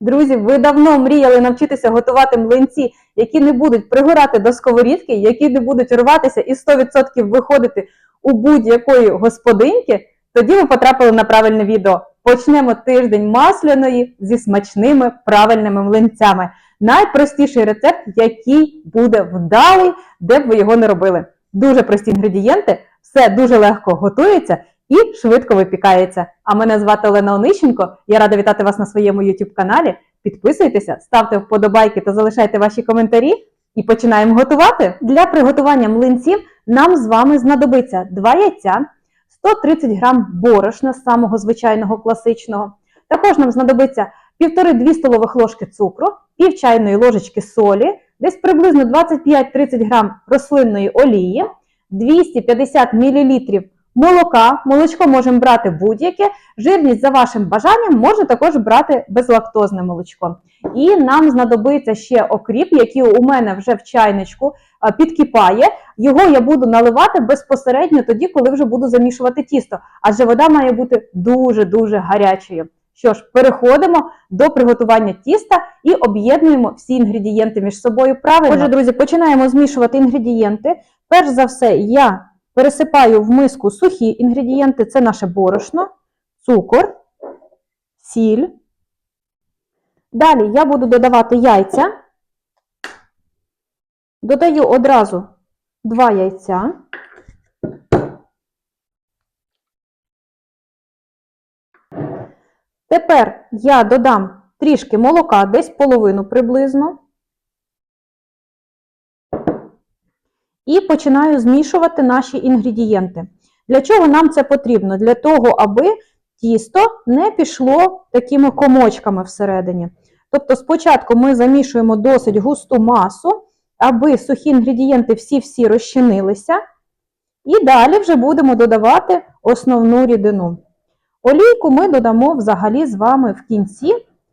Друзі, ви давно мріяли навчитися готувати млинці, які не будуть пригорати до сковорідки, які не будуть рватися і 100% виходити у будь-якої господинки. Тоді ви потрапили на правильне відео. Почнемо тиждень масляної зі смачними правильними млинцями. Найпростіший рецепт, який буде вдалий, де б ви його не робили. Дуже прості інгредієнти, все дуже легко готується і швидко випікається. А мене звати Олена Онищенко. Я рада вітати вас на своєму YouTube каналі. Підписуйтеся, ставте вподобайки та залишайте ваші коментарі. І починаємо готувати. Для приготування млинців нам з вами знадобиться 2 яйця, 130 грам борошна самого звичайного класичного. Також нам знадобиться 1,5-2 столових ложки цукру, пів чайної ложечки солі, десь приблизно 25-30 грам рослинної олії, 250 мл молока. Молочко можемо брати будь-яке. Жирність за вашим бажанням можна також брати безлактозне молочко. І нам знадобиться ще окріп, який у мене вже в чайничку підкипає. Його я буду наливати безпосередньо тоді, коли вже буду замішувати тісто. Адже вода має бути дуже-дуже гарячою. Що ж, переходимо до приготування тіста і об'єднуємо всі інгредієнти між собою правильно. Отже, друзі, починаємо змішувати інгредієнти. Перш за все, я пересипаю в миску сухі інгредієнти, це наше борошно, цукор, сіль. Далі я буду додавати яйця. Додаю одразу 2 яйця. Тепер я додам трішки молока, десь половину приблизно. І починаю змішувати наші інгредієнти. Для чого нам це потрібно? Для того, аби тісто не пішло такими комочками всередині. Тобто, спочатку ми замішуємо досить густу масу, аби сухі інгредієнти всі-всі розчинилися. І далі вже будемо додавати основну рідину. Олійку ми додамо взагалі з вами в кінці,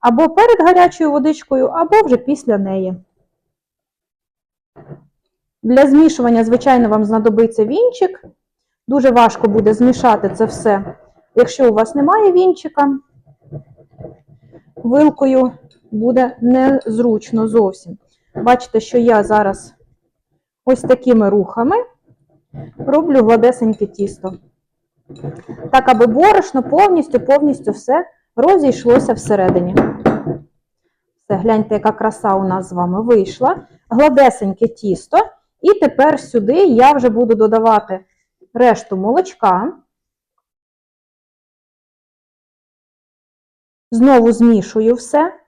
або перед гарячою водичкою, або вже після неї. Для змішування, звичайно, вам знадобиться вінчик. Дуже важко буде змішати це все. Якщо у вас немає вінчика, вилкою буде незручно зовсім. Бачите, що я зараз ось такими рухами роблю гладесеньке тісто. Так, аби борошно повністю, повністю все розійшлося всередині. Все, гляньте, яка краса у нас з вами вийшла. Гладесеньке тісто. І тепер сюди я вже буду додавати решту молочка. Знову змішую все.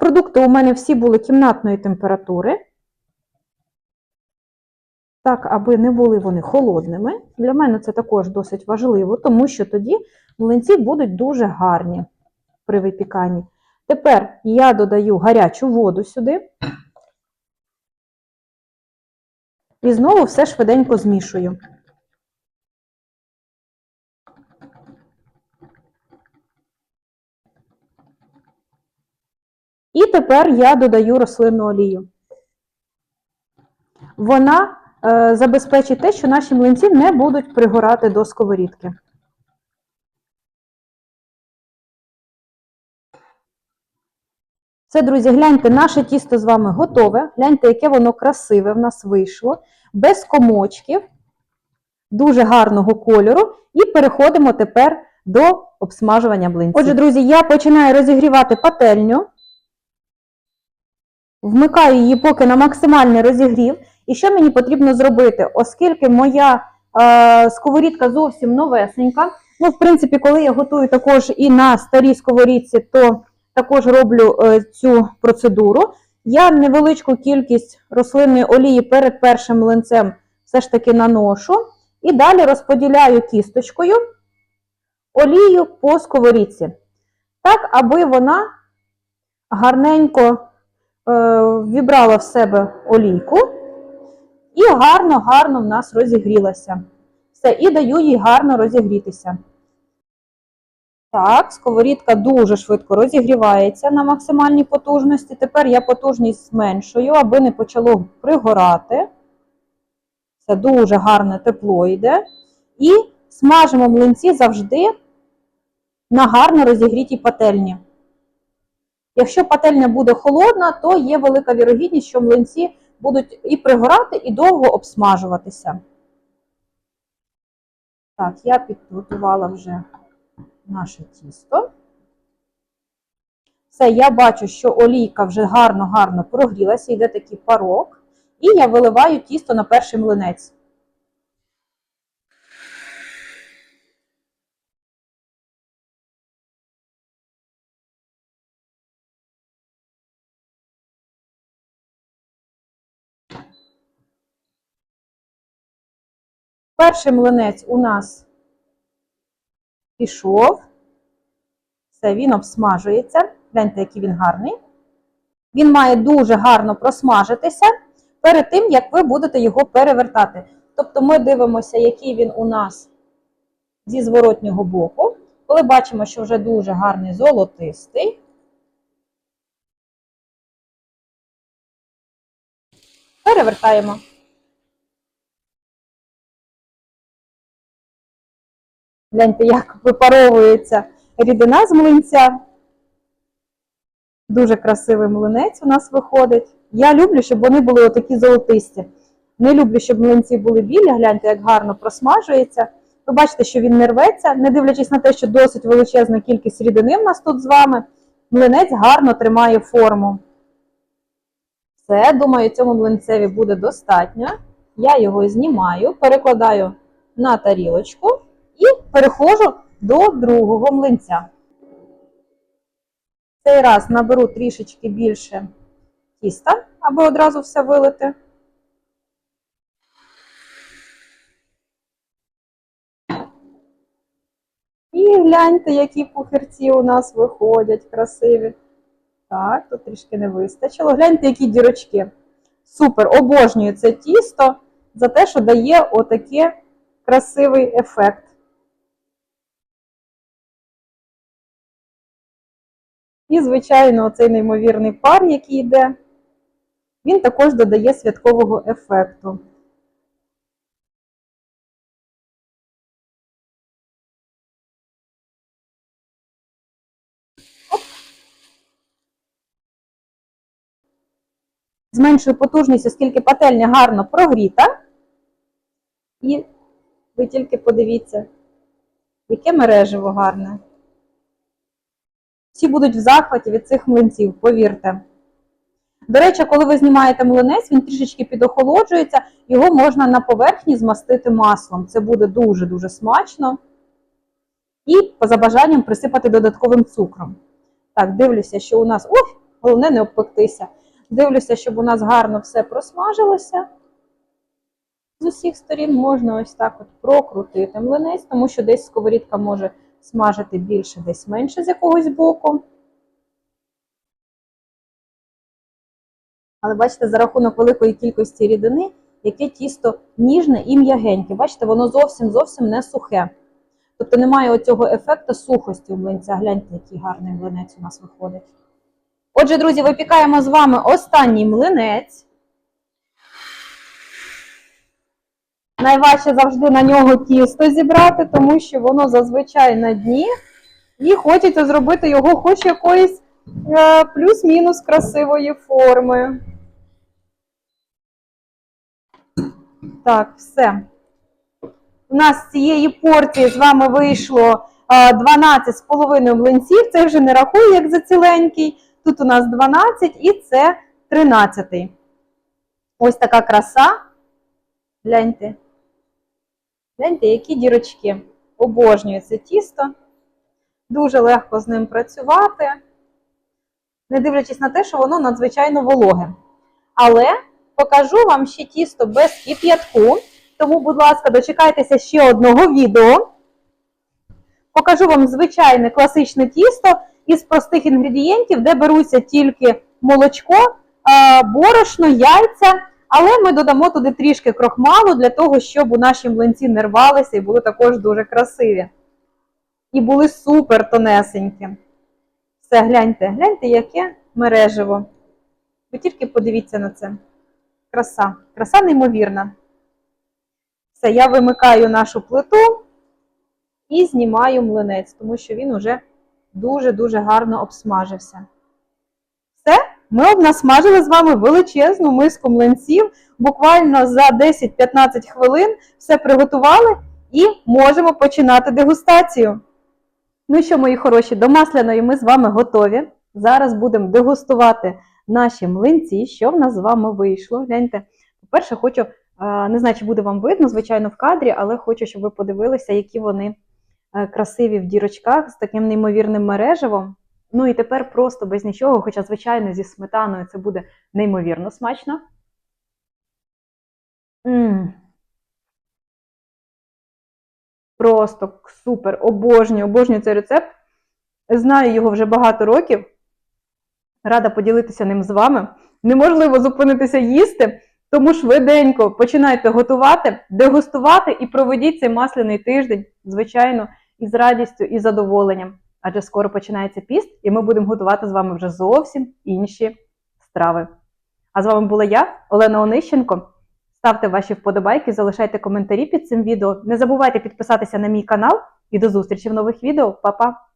Продукти у мене всі були кімнатної температури. Так, аби не були вони холодними. Для мене це також досить важливо, тому що тоді млинці будуть дуже гарні при випіканні. Тепер я додаю гарячу воду сюди. І знову все швиденько змішую. І тепер я додаю рослинну олію. Вона е, забезпечить те, що наші млинці не будуть пригорати до сковорідки. Це, друзі, гляньте, наше тісто з вами готове. Гляньте, яке воно красиве в нас вийшло, без комочків, дуже гарного кольору. І переходимо тепер до обсмажування блинців. Отже, друзі, я починаю розігрівати пательню. Вмикаю її поки на максимальний розігрів. І що мені потрібно зробити? Оскільки моя е, сковорідка зовсім новесенька. Ну, в принципі, коли я готую також і на старій сковорідці, то також роблю е, цю процедуру. Я невеличку кількість рослинної олії перед першим млинцем все ж таки наношу. І далі розподіляю кісточкою олію по сковорідці. Так, аби вона гарненько е, вібрала в себе олійку і гарно-гарно в нас розігрілася. Все, і даю їй гарно розігрітися. Так, сковорідка дуже швидко розігрівається на максимальній потужності. Тепер я потужність зменшую, аби не почало пригорати. Це дуже гарне тепло йде. І смажимо млинці завжди на гарно розігрітій пательні. Якщо пательня буде холодна, то є велика вірогідність, що млинці будуть і пригорати, і довго обсмажуватися. Так, я підготувала вже наше тісто. Все, я бачу, що олійка вже гарно-гарно прогрілася, йде такий парок. І я виливаю тісто на перший млинець. Перший млинець у нас пішов. Все, він обсмажується. Гляньте, який він гарний. Він має дуже гарно просмажитися перед тим, як ви будете його перевертати. Тобто ми дивимося, який він у нас зі зворотнього боку. Коли бачимо, що вже дуже гарний золотистий. Перевертаємо. Гляньте, як випаровується рідина з млинця. Дуже красивий млинець у нас виходить. Я люблю, щоб вони були отакі золотисті. Не люблю, щоб млинці були білі. Гляньте, як гарно просмажується. Ви бачите, що він не рветься, не дивлячись на те, що досить величезна кількість рідини в нас тут з вами. Млинець гарно тримає форму. Все, думаю, цьому млинцеві буде достатньо. Я його знімаю, перекладаю на тарілочку переходжу до другого млинця. Цей раз наберу трішечки більше тіста, аби одразу все вилити. І гляньте, які пухирці у нас виходять красиві. Так, тут трішки не вистачило. Гляньте, які дірочки. Супер, обожнюю це тісто за те, що дає отакий красивий ефект. І, звичайно, оцей неймовірний пар, який йде, він також додає святкового ефекту. Зменшую потужність, оскільки пательня гарно прогріта. І ви тільки подивіться, яке мережево гарне. Всі будуть в захваті від цих млинців, повірте. До речі, коли ви знімаєте млинець, він трішечки підохолоджується, його можна на поверхні змастити маслом. Це буде дуже-дуже смачно. І за бажанням присипати додатковим цукром. Так, дивлюся, що у нас. Ой, головне не обпектися. Дивлюся, щоб у нас гарно все просмажилося. З усіх сторін можна ось так от прокрутити млинець, тому що десь сковорідка може смажити більше, десь менше з якогось боку. Але бачите, за рахунок великої кількості рідини, яке тісто ніжне і м'ягеньке. Бачите, воно зовсім зовсім не сухе. Тобто немає оцього ефекту сухості у млинця. Гляньте, який гарний млинець у нас виходить. Отже, друзі, випікаємо з вами останній млинець. Найважче завжди на нього тісто зібрати, тому що воно зазвичай на дні. І хочеться зробити його хоч якоїсь е, плюс-мінус красивої форми. Так, все. У нас з цієї порції з вами вийшло е, 12,5 млинців. Це вже не рахую, як за ціленький. Тут у нас 12 і це 13. Ось така краса. Гляньте. Гляньте, які дірочки. Обожнюю це тісто. Дуже легко з ним працювати, не дивлячись на те, що воно надзвичайно вологе. Але покажу вам ще тісто без кип'ятку. Тому, будь ласка, дочекайтеся ще одного відео. Покажу вам звичайне класичне тісто із простих інгредієнтів, де беруться тільки молочко, борошно, яйця. Але ми додамо туди трішки крохмалу для того, щоб у наші млинці не рвалися і були також дуже красиві. І були супер тонесенькі. Все, гляньте, гляньте, яке мережево. Ви тільки подивіться на це. Краса. Краса неймовірна. Все, я вимикаю нашу плиту і знімаю млинець, тому що він уже дуже-дуже гарно обсмажився. Ми обнасмажили з вами величезну миску млинців. Буквально за 10-15 хвилин все приготували і можемо починати дегустацію. Ну що, мої хороші, до масляної ми з вами готові. Зараз будемо дегустувати наші млинці, що в нас з вами вийшло. Гляньте, по-перше, хочу, е, не знаю, чи буде вам видно, звичайно, в кадрі, але хочу, щоб ви подивилися, які вони е, красиві в дірочках з таким неймовірним мереживом. Ну і тепер просто без нічого, хоча, звичайно, зі сметаною це буде неймовірно смачно. М. Просто супер, обожнюю, обожнюю цей рецепт. Знаю його вже багато років. Рада поділитися ним з вами. Неможливо зупинитися їсти, тому швиденько починайте готувати, дегустувати і проведіть цей масляний тиждень, звичайно, із радістю і задоволенням. Адже скоро починається піст, і ми будемо готувати з вами вже зовсім інші страви. А з вами була я, Олена Онищенко. Ставте ваші вподобайки, залишайте коментарі під цим відео. Не забувайте підписатися на мій канал і до зустрічі в нових відео. Па-па!